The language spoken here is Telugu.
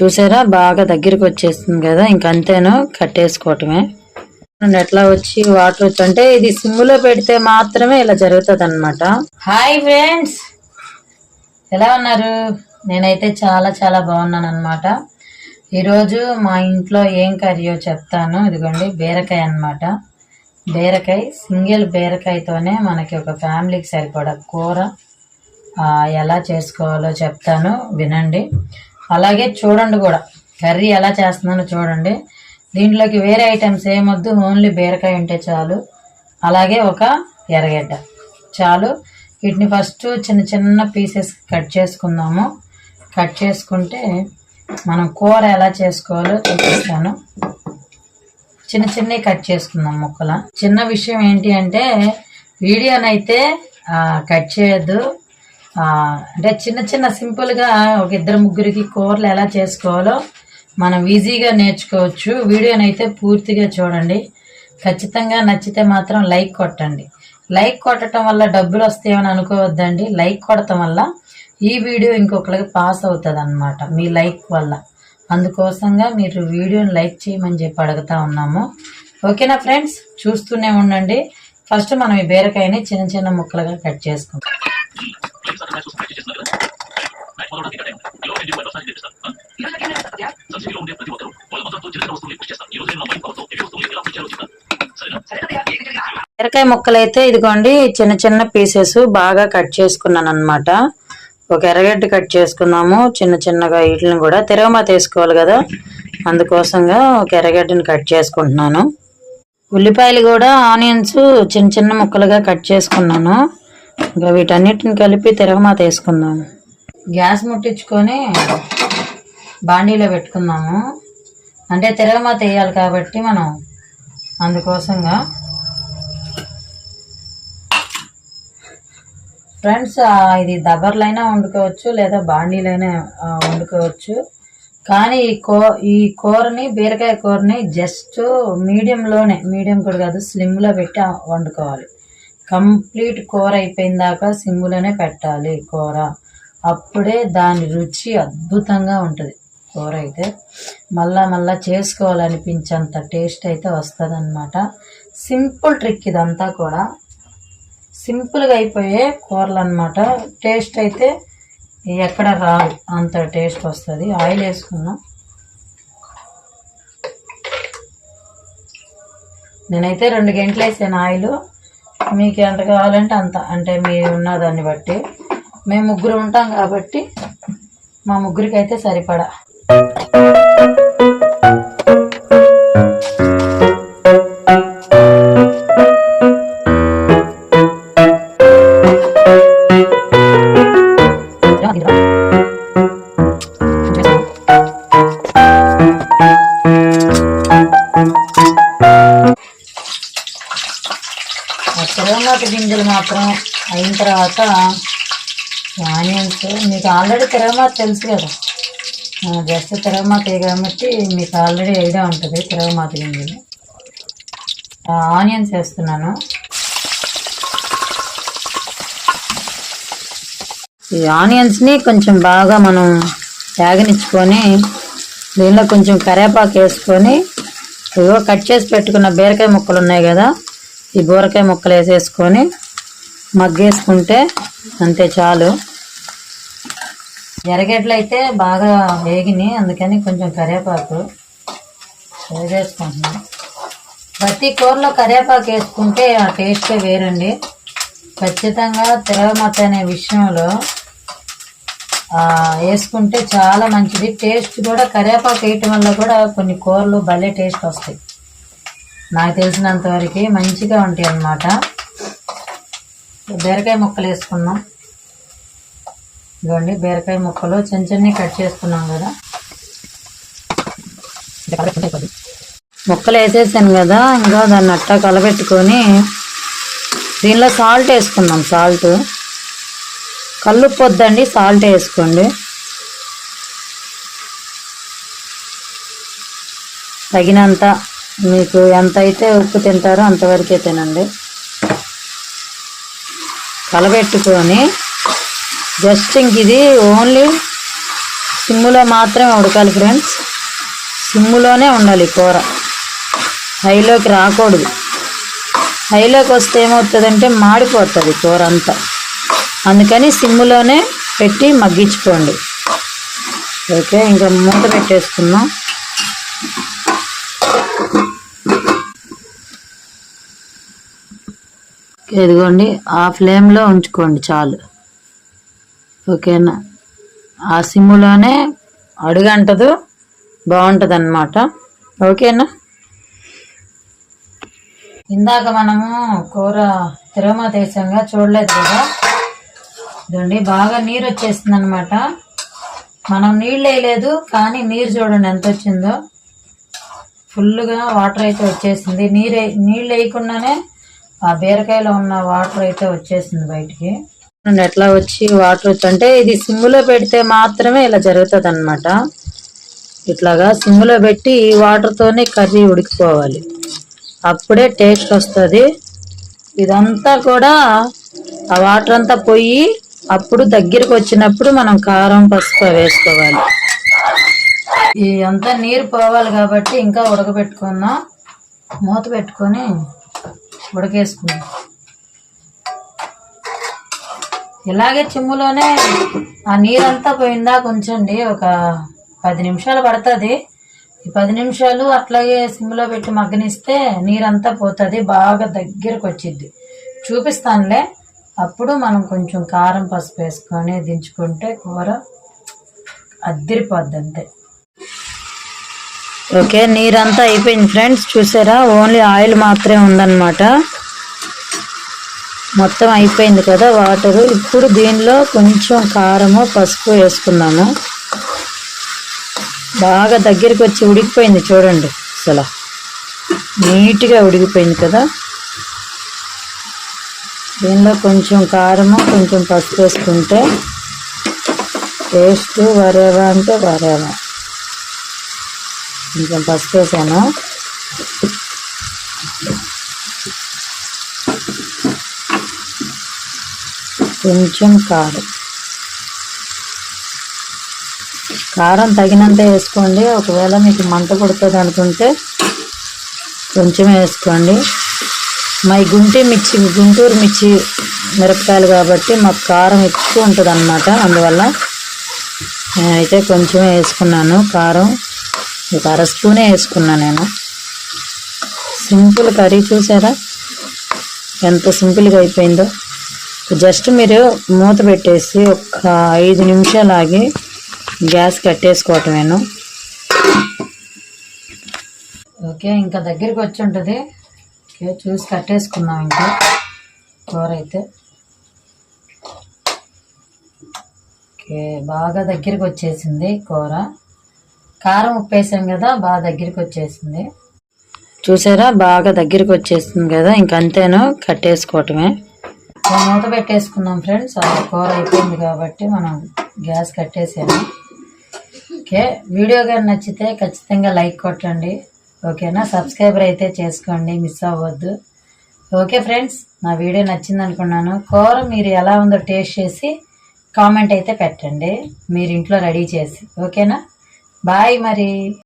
చూసారా? బాగా దగ్గరికి వచ్చేస్తుంది కదా. ఇంకంతేను కట్టేసుకోవటమే. ఎట్లా వచ్చి వాటర్ వచ్చంటే అంటే ఇది సిమ్ములో పెడితే మాత్రమే ఇలా జరుగుతుంది అనమాట హాయ్ ఫ్రెండ్స్! ఎలా ఉన్నారు? నేనైతే చాలా చాలా బాగున్నాను అనమాట ఈరోజు మా ఇంట్లో ఏం కర్రీయో చెప్తాను. ఇదిగోండి బీరకాయ అన్నమాట. బీరకాయ సింగిల్ బీరకాయతోనే మనకి ఒక ఫ్యామిలీకి సరిపడ కూర ఎలా చేసుకోవాలో చెప్తాను. వినండి. అలాగే చూడండి కూడా. కర్రీ ఎలా చేస్తున్నానో చూడండి. దీంట్లోకి వేరే ఐటమ్స్ ఏమొద్దు ఓన్లీ బీరకాయ ఉంటే చాలు. అలాగే ఒక ఎర్రగడ్డ. చాలు. వీటిని ఫస్ట్ చిన్న చిన్న పీసెస్ కట్ చేసుకుందాము. కట్ చేసుకుంటే మనం కూర ఎలా చేసుకోవాలో చూపిస్తాను. చిన్న చిన్నవి కట్ చేసుకుందాం ముక్కల. చిన్న విషయం ఏంటి అంటే వీడియోనైతే కట్ చేయొద్దు. అంటే చిన్న చిన్న సింపుల్గా ఒక ఇద్దరు ముగ్గురికి కూరలు ఎలా చేసుకోవాలో మనం ఈజీగా నేర్చుకోవచ్చు. వీడియోనైతే పూర్తిగా చూడండి. ఖచ్చితంగా నచ్చితే మాత్రం లైక్ కొట్టండి. లైక్ కొట్టడం వల్ల డబ్బులు వస్తాయని అనుకోవద్దండి. లైక్ కొట్టడం వల్ల ఈ వీడియో ఇంకొకరికి పాస్ అవుతుంది అనమాట మీ లైక్ వల్ల. అందుకోసంగా మీరు వీడియోని లైక్ చేయమని చెప్పి అడుగుతా ఉన్నాము. ఓకేనా ఫ్రెండ్స్? చూస్తూనే ఉండండి. ఫస్ట్ మనం ఈ బీరకాయని చిన్న చిన్న ముక్కలుగా కట్ చేసుకుంటాం బీరకాయ ముక్కలైతే ఇదిగోండి చిన్న చిన్న పీసెస్ బాగా కట్ చేసుకున్నాను అనమాట ఒక ఎర్రగడ్డ కట్ చేసుకున్నాము చిన్న చిన్నగా వీటిని కూడా తిరగమాత వేసుకోవాలి కదా. అందుకోసంగా ఒక ఎర్రగడ్డని కట్ చేసుకుంటున్నాను. ఉల్లిపాయలు కూడా ఆనియన్స్ చిన్న చిన్న ముక్కలుగా కట్ చేసుకున్నాను. ఇంకా వీటన్నిటిని కలిపి తిరగమాత వేసుకుందాము గ్యాస్ ముట్టించుకొని బాండీలో పెట్టుకుందాము. అంటే తిరగమాత వేయాలి కాబట్టి మనం అందుకోసంగా. ఫ్రెండ్స్ ఇది దబర్లైనా వండుకోవచ్చు లేదా బాండీలైనా వండుకోవచ్చు. కానీ ఈ కూ ఈ కూరని బీరకాయ కూరని జస్ట్ మీడియంలోనే మీడియం కూడా కాదు స్లిమ్లో పెట్టి వండుకోవాలి. కంప్లీట్ కూర అయిపోయిన దాకా సిమ్లోనే పెట్టాలి కూర. అప్పుడే దాని రుచి అద్భుతంగా ఉంటుంది. కూర అయితే మళ్ళా మళ్ళా చేసుకోవాలనిపించేంత టేస్ట్ అయితే వస్తుంది అనమాట సింపుల్ ట్రిక్ ఇదంతా కూడా. సింపుల్గా అయిపోయే కూరలు అనమాట టేస్ట్ అయితే ఎక్కడ రాదు. అంత టేస్ట్ వస్తుంది. ఆయిల్ వేసుకున్నాం. నేనైతే రెండు గంటలు వేసాను ఆయిల్. మీకు ఎంత కావాలంటే అంత. అంటే మీరు ఉన్న దాన్ని బట్టి. మేము ముగ్గురు ఉంటాం కాబట్టి మా ముగ్గురికి అయితే సరిపడా గింజలు మాత్రం అయిన తర్వాత ఆనియన్స్. మీకు ఆల్రెడీ తిరగమాత తెలుసు కదా. జస్ట్ తిరగమాత కాబట్టి మీకు ఆల్రెడీ ఐడియా ఉంటుంది తిరగమాత గింజలు. ఆ, ఆనియన్స్ వేస్తున్నాను. ఈ ఆనియన్స్ని కొంచెం బాగా మనం వేగనిచ్చుకొని దీనిలో కొంచెం కరేపాకు వేసుకొని ఇదిగో కట్ చేసి పెట్టుకున్న బీరకాయ ముక్కలు ఉన్నాయి కదా ఈ బీరకాయ ముక్కలు వేసేసుకొని మగ్గేసుకుంటే అంతే చాలు. ఎరగడ్డలు అయితే బాగా వేగినాయి అందుకని కొంచెం కరివేపాకు వేసేసుకుంటున్నాను ప్రతి కూరలో కరివేపాకు వేసుకుంటే ఆ టేస్టే వేరండి. ఖచ్చితంగా తిరగమత అనే విషయంలో వేసుకుంటే చాలా మంచిది. టేస్ట్ కూడా కరివేపాకు వేయటం వల్ల కూడా కొన్ని కూరలు భలే టేస్ట్ వస్తాయి. నాకు తెలిసినంత వరకు మంచిగా ఉంటాయి అన్నమాట బీరకాయ ముక్కలు వేసుకున్నాం ఇదిగోండి బీరకాయ ముక్కలు చిన్న చిన్నవి కట్ చేసుకున్నాం కదా. ముక్కలు వేసేసాను కదా ఇంకా దాన్ని అట్టా కలబెట్టుకొని దీనిలో సాల్ట్ వేసుకుందాం సాల్ట్ కల్లుప్పు వద్దండి సాల్ట్ వేసుకోండి. తగినంత మీకు ఎంత అయితే ఉప్పు తింటారో అంతవరకే తినండి. కలబెట్టుకొని జస్ట్ ఇంక ఇది ఓన్లీ సిమ్ములో మాత్రమే ఉడకాలి ఫ్రెండ్స్. సిమ్ములోనే ఉండాలి కూర. హైలోకి రాకూడదు. హైలోకి వస్తే ఏమవుతుందంటే మాడిపోతుంది కూర అంతా. అందుకని సిమ్ములోనే పెట్టి మగ్గించుకోండి. ఓకే ఇంకా మూత పెట్టేసుకుందాం. ఇదిగోండి ఆ ఫ్లేమ్లో ఉంచుకోండి చాలు. ఓకేనా? ఆ సిమ్ములోనే అడుగంటదు బాగుంటుంది అన్నమాట ఓకేనా? ఇందాక మనము కూర తిరుమత వేసాంగా చూడలేదు కదా? ఇదండి బాగా నీరు వచ్చేసింది అనమాట మనం నీళ్ళు వేయలేదు కానీ నీరు చూడండి ఎంత వచ్చిందో. ఫుల్గా వాటర్ అయితే వచ్చేసింది. నీరు నీళ్ళు వేయకుండానే ఆ బీరకాయలో ఉన్న వాటర్ అయితే వచ్చేసింది బయటికి. నుండి ఎట్లా వచ్చి వాటర్ వచ్చి అంటే ఇది సిమ్లో పెడితే మాత్రమే ఇలా జరుగుతుంది అనమాట ఇట్లాగా సిమ్లో పెట్టి ఈ వాటర్తోనే కర్రీ ఉడికిపోవాలి. అప్పుడే టేస్ట్ వస్తుంది. ఇదంతా కూడా ఆ వాటర్ అంతా పోయి అప్పుడు దగ్గరికి వచ్చినప్పుడు మనం కారం పసుపు వేసుకోవాలి. ఈ అంతా నీరు పోవాలి కాబట్టి ఇంకా ఉడకబెట్టుకుందాం మూత పెట్టుకొని ఉడకేసుకుందాం. ఇలాగే చిమ్ములోనే ఆ నీరంతా పోయిందా కొంచెండి ఒక పది నిమిషాలు పడుతుంది. ఈ పది నిమిషాలు అట్లాగే సిమ్లో పెట్టి మగ్గనిస్తే నీరంతా పోతుంది బాగా దగ్గరకు వచ్చిద్ది చూపిస్తానులే. అప్పుడు మనం కొంచెం కారం పసుపు వేసుకొని దించుకుంటే కూర అద్దిరిపోద్ది అంతే. ఓకే నీరంతా అయిపోయింది ఫ్రెండ్స్. చూసారా? ఓన్లీ ఆయిల్ మాత్రమే ఉందన్నమాట. మొత్తం అయిపోయింది కదా వాటరు. ఇప్పుడు దీనిలో కొంచెం కారము పసుపు వేసుకున్నాము బాగా దగ్గరికి వచ్చి ఉడికిపోయింది చూడండి అసలు. నీట్గా ఉడికిపోయింది కదా. దీనిలో కొంచెం కారము కొంచెం పసుపు వేసుకుంటే టేస్ట్ వరేవా అంటే వరేవా. కొంచెం పసుపు వేసాను. కొంచెం కారం. కారం తగినంత వేసుకోండి. ఒకవేళ మీకు మంట కొడుతుంది అనుకుంటే కొంచెం వేసుకోండి. మా గుంటి మిర్చి గుంటూరు మిర్చి మిరపకాయలు కాబట్టి మాకు కారం ఎక్కువ ఉంటుంది అనమాట అందువల్ల నేనైతే కొంచెం వేసుకున్నాను. కారం ఒక అర స్పూనే వేసుకున్నాను నేను. సింపుల్ కర్రీ చూసారా? ఎంత సింపుల్గా అయిపోయిందో. జస్ట్ మీరు మూత పెట్టేసి ఒక ఐదు నిమిషాలు ఆగి గ్యాస్ కట్టేసుకోవటమేను. ఓకే ఇంకా దగ్గరికి వచ్చి ఉంటుంది. ఓకే చూసి కట్టేసుకున్నాం ఇంకా. కూర అయితే ఓకే బాగా దగ్గరికి వచ్చేసింది కూర. కారం ఉప్పేసాం కదా బాగా దగ్గరికి వచ్చేసింది. చూసారా బాగా దగ్గరికి వచ్చేసింది కదా ఇంకంతేను కట్టేసుకోవటమే. మూత పెట్టేసుకున్నాం ఫ్రెండ్స్. ఆ కూర అయిపోయింది కాబట్టి మనం గ్యాస్ కట్టేసాము ఓకే. వీడియో కానీ నచ్చితే ఖచ్చితంగా లైక్ కొట్టండి. ఓకేనా? సబ్స్క్రైబర్ అయితే చేసుకోండి. మిస్ అవ్వద్దు. Okay friends. నా వీడియో నచ్చింది అనుకున్నాను. కూర మీరు ఎలా ఉందో టేస్ట్ చేసి కామెంట్ అయితే పెట్టండి. మీరు ఇంట్లో రెడీ చేసి. ఓకేనా? బాయ్ మరి.